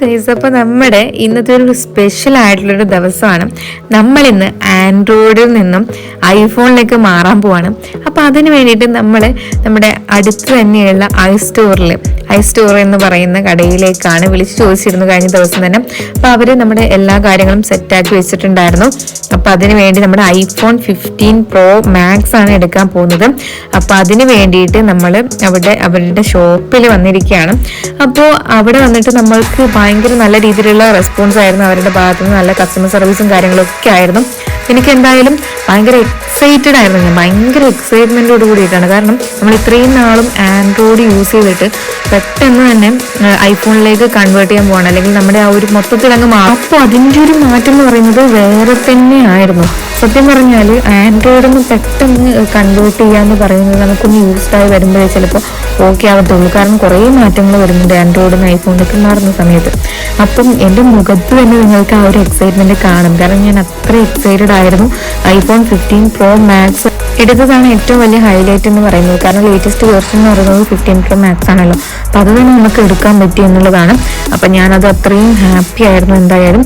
Guys അപ്പോൾ നമ്മുടെ ഇന്നത്തെ ഒരു സ്പെഷ്യൽ ആയിട്ടുള്ളൊരു ദിവസമാണ്. നമ്മൾ ഇന്ന് ആൻഡ്രോയിഡിൽ നിന്നും ഐഫോണിലേക്ക് മാറാൻ പോവാണ്. അപ്പോൾ അതിന് വേണ്ടിയിട്ട് നമ്മൾ നമ്മുടെ അടുത്ത് തന്നെയുള്ള ഐ സ്റ്റോറിൽ ഐ സ്റ്റോർ എന്ന് പറയുന്ന കടയിലേക്കാണ് വിളിച്ച് ചോദിച്ചിരുന്നു കഴിഞ്ഞ ദിവസം തന്നെ. അപ്പോൾ അവർ നമ്മുടെ എല്ലാ കാര്യങ്ങളും സെറ്റാക്കി വെച്ചിട്ടുണ്ടായിരുന്നു. അപ്പോൾ അതിന് വേണ്ടി നമ്മുടെ ഐഫോൺ ഫിഫ്റ്റീൻ പ്രോ മാക്സ് ആണ് എടുക്കാൻ പോകുന്നത്. അപ്പോൾ അതിന് വേണ്ടിയിട്ട് നമ്മൾ അവിടെ അവരുടെ ഷോപ്പിൽ വന്നിരിക്കുകയാണ്. അപ്പോൾ അവിടെ വന്നിട്ട് നമ്മൾക്ക് ഭയങ്കര നല്ല രീതിയിലുള്ള റെസ്പോൺസ് ആയിരുന്നു അവരുടെ ഭാഗത്തുനിന്ന്. നല്ല കസ്റ്റമർ സർവീസും കാര്യങ്ങളൊക്കെ ആയിരുന്നു. എനിക്ക് എന്തായാലും ഭയങ്കര എക്സൈറ്റഡ് ആയിരുന്നു ഞാൻ. ഭയങ്കര എക്സൈറ്റ്മെന്റോട് കൂടിയിട്ടാണ്. കാരണം നമ്മൾ ഇത്രയും നാളും ആൻഡ്രോയിഡ് യൂസ് ചെയ്തിട്ട് പെട്ടെന്ന് തന്നെ ഐഫോണിലേക്ക് കൺവേർട്ട് ചെയ്യാൻ പോകണം അല്ലെങ്കിൽ നമ്മുടെ ആ ഒരു മൊത്തത്തിൽ അങ്ങ് മാറും. അപ്പോൾ അതിന്റെ ഒരു മാറ്റം എന്ന് പറയുന്നത് വേറെ തന്നെ ആയിരുന്നു സത്യം പറഞ്ഞാൽ ആൻഡ്രോയിഡ് ഒന്ന് പെട്ടെന്ന് കൺവേർട്ട് ചെയ്യാന്ന് പറയുന്നത് നമുക്കൊന്ന് യൂസ്ഡ് ആയി വരുമ്പോഴേ ചിലപ്പോൾ ഓക്കെ ആവത്തുള്ളൂ. കാരണം കുറേ മാറ്റങ്ങൾ വരുന്നുണ്ട് ആൻഡ്രോയിഡിന് ഐഫോണിലേക്ക് മാറുന്ന സമയത്ത്. അപ്പം എന്റെ മുഖത്ത് തന്നെ നിങ്ങൾക്ക് ആ ഒരു എക്സൈറ്റ്മെന്റ് കാണും. കാരണം ഞാൻ അത്ര എക്സൈറ്റഡ് ആയിരുന്നു. ഐഫോൺ ഫിഫ്റ്റീൻ പ്രോ മാക്സ് എടുത്തതാണ് ഏറ്റവും വലിയ ഹൈലൈറ്റ് എന്ന് പറയുന്നത്. കാരണം ലേറ്റസ്റ്റ് വേർഷൻ എന്ന് പറയുന്നത് ഫിഫ്റ്റീൻ പ്രോ മാക്സ് ആണല്ലോ. അപ്പോൾ അത് തന്നെ നമുക്ക് എടുക്കാൻ പറ്റി എന്നുള്ളതാണ്. അപ്പം ഞാനത് അത്രയും ഹാപ്പി ആയിരുന്നു എന്തായാലും.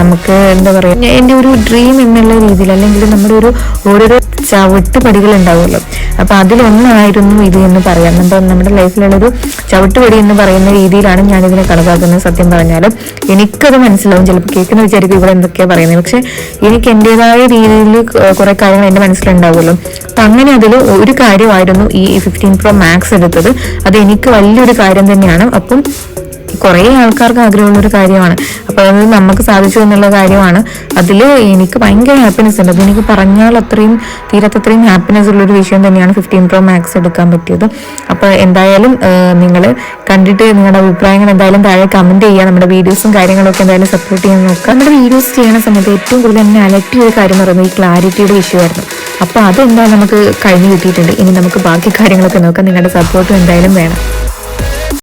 നമുക്ക് എന്താ പറയുക എന്റെ ഒരു ഡ്രീം എന്നുള്ള രീതിയിൽ അല്ലെങ്കിൽ നമ്മുടെ ഒരു ഓരോരോ ചവിട്ട് പടികൾ ഉണ്ടാവുമല്ലോ അപ്പം അതിലൊന്നായിരുന്നു ഇത് എന്ന് പറയാം. നമ്മുടെ നമ്മുടെ ലൈഫിലുള്ളൊരു ചവിട്ടുപടി എന്ന് പറയുന്ന രീതിയിലാണ് ഞാനിതിനെ കണക്കാക്കുന്നത് സത്യം പറഞ്ഞാൽ എനിക്കത് മനസ്സിലാവും. ചിലപ്പോൾ കേൾക്കുന്ന വിചാരിക്കും ഇവിടെ എന്തൊക്കെയാണ് പറയുന്നത്. പക്ഷേ എനിക്ക് എന്റെതായ രീതിയിൽ കുറെ കാര്യങ്ങൾ എന്റെ മനസ്സിലുണ്ടാവുമല്ലോ. അപ്പം അങ്ങനെ അതിൽ ഒരു കാര്യമായിരുന്നു ഈ ഫിഫ്റ്റീൻ പ്രോ മാക്സ് എടുത്തത്. അത് എനിക്ക് വലിയൊരു കാര്യം തന്നെയാണ്. അപ്പം കുറേ ആൾക്കാർക്ക് ആഗ്രഹമുള്ള ഒരു കാര്യമാണ്. അപ്പൊ അത് നമുക്ക് സാധിച്ചു എന്നുള്ള കാര്യമാണ്. അതിൽ എനിക്ക് ഭയങ്കര ഹാപ്പിനെസ് ഉണ്ട്. അത് എനിക്ക് പറഞ്ഞാൽ അത്രയും തീരത്തത്രയും ഹാപ്പിനെസ് ഉള്ള ഒരു വിഷയം തന്നെയാണ് ഫിഫ്റ്റീൻ പ്രോ മാക്സ് എടുക്കാൻ പറ്റിയത്. അപ്പൊ എന്തായാലും നിങ്ങൾ കണ്ടിട്ട് നിങ്ങളുടെ അഭിപ്രായങ്ങൾ എന്തായാലും താഴെ കമന്റ് ചെയ്യുക. നമ്മുടെ വീഡിയോസും കാര്യങ്ങളൊക്കെ എന്തായാലും സപ്പോർട്ട് ചെയ്യാൻ നോക്കുക. നമ്മുടെ വീഡിയോസ് ചെയ്യുന്ന സമയത്ത് ഏറ്റവും കൂടുതൽ എന്നെ അലട്ടിയ ഒരു കാര്യം എന്ന് പറയുന്നത് ഈ ക്ലാരിറ്റിയുടെ ഇഷ്യൂ ആയിരുന്നു. അപ്പൊ അതെന്തായാലും നമുക്ക് കഴിഞ്ഞു കിട്ടിയിട്ടുണ്ട്? ഇനി നമുക്ക് ബാക്കി കാര്യങ്ങളൊക്കെ നോക്കാം. നിങ്ങളുടെ സപ്പോർട്ട് എന്തായാലും വേണം.